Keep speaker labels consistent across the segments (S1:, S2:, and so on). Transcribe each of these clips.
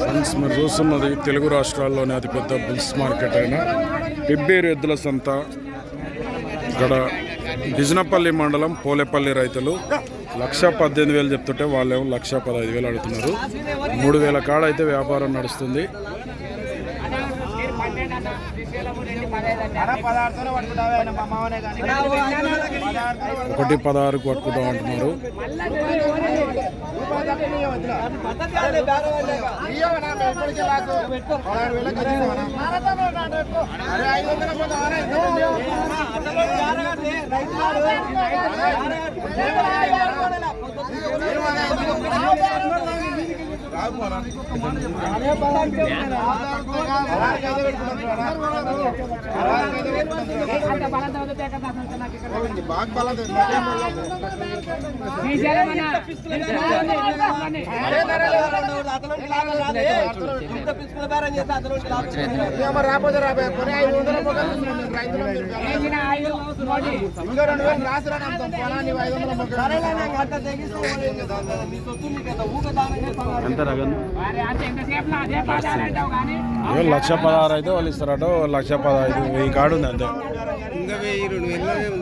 S1: Friends మీరు చూస్తున్నది తెలుగు రాష్ట్రాల్లోనే అతిపెద్ద బుల్స్ మార్కెట్ అయిన. పిబ్బేరు ఎద్దుల సంత ఇక్కడ బిజినపల్లి మండలం పోలేపల్లి రైతులు లక్ష పద్దెనిమిది వేలు చెప్తుంటే వాళ్ళేమో లక్ష పదహైదు వేలు అడుగుతున్నారు. మూడు వేల కాడ అయితే వ్యాపారం నడుస్తుంది. ఒకటి పదహారు కొట్టుకుంటాం అంటున్నారు.
S2: ఆదివారం రాబోయే ఐదు వందల ఇంకా రెండు వేలు పొలాన్ని ఐదు వందల
S1: లక్ష. పదహారు అయితే వాళ్ళు ఇస్తారట లక్ష పదహైదు వెయ్యి కాడు ఉంది అంతే.
S2: ఇంకా వెయ్యి రెండు వేలు.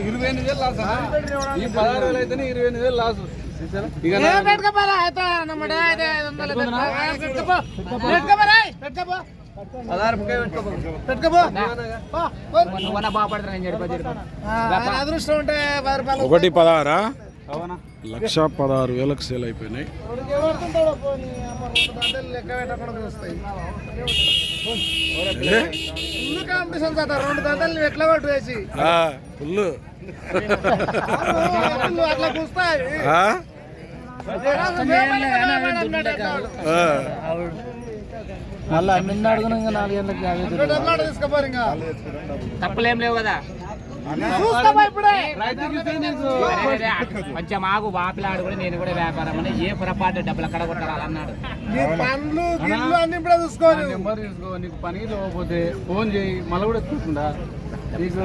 S2: ఇరవై ఎనిమిది వేలు లాస్ ఈ పదహారు వేలు అయితేనే ఇరవై ఎనిమిది వేలు లాస్.
S1: ఒకటి పదహారా? లక్ష పదహారు వేలకు సేల్ అయిపోయినాయి?
S2: ఫుల్. మళ్ళీ అడుగున నాలుగు గంటలకు ఇంకా
S3: తప్పులేం లేవు కదా. కొంచెం ఆగు వాపిలాడు కూడా నేను కూడా వ్యాపారం అని ఏ పొరపాటు డబ్బులు అక్కడ కొట్టాలి అన్నాడు
S2: నీ పండ్లు గిళ్ళు అన్ని ఇప్పుడే చూసుకోవాలి
S4: నెంబర్ తీసుకో నీకు పని పోతే ఫోన్ చేయి మళ్ళీ కూడా ఎత్తుకుంటుందా నీకు